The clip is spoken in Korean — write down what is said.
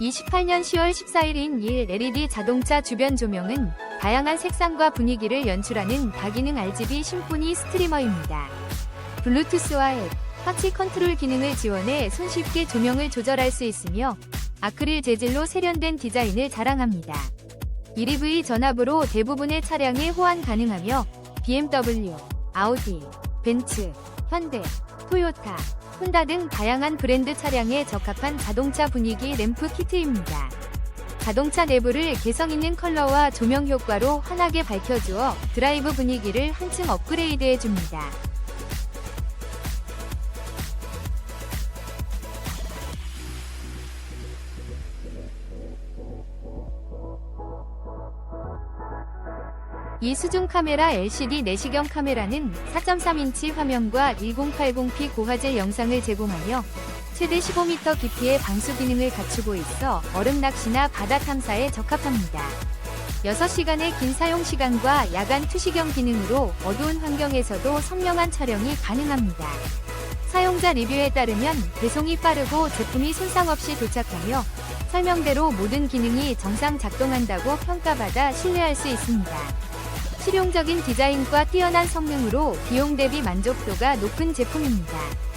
28년 10월 14일인 일 LED 자동차 주변 조명은 다양한 색상과 분위기를 연출하는 다기능 RGB 심포니 스트리머입니다. 블루투스와 앱, 터치 컨트롤 기능을 지원해 손쉽게 조명을 조절할 수 있으며 아크릴 재질로 세련된 디자인을 자랑합니다. 1EV 전압으로 대부분의 차량에 호환 가능하며 BMW, 아우디, 벤츠, 현대, 토요타, 혼다 등 다양한 브랜드 차량에 적합한 자동차 분위기 램프 키트입니다. 자동차 내부를 개성 있는 컬러와 조명 효과로 환하게 밝혀주어 드라이브 분위기를 한층 업그레이드해 줍니다. 이 수중 카메라 LCD 내시경 카메라는 4.3인치 화면과 1080p 고화질 영상을 제공하며 최대 15m 깊이의 방수 기능을 갖추고 있어 얼음 낚시나 바다 탐사에 적합합니다. 6시간의 긴 사용 시간과 야간 투시경 기능으로 어두운 환경에서도 선명한 촬영이 가능합니다. 사용자 리뷰에 따르면 배송이 빠르고 제품이 손상 없이 도착하며 설명대로 모든 기능이 정상 작동한다고 평가받아 신뢰할 수 있습니다. 실용적인 디자인과 뛰어난 성능으로 비용 대비 만족도가 높은 제품입니다.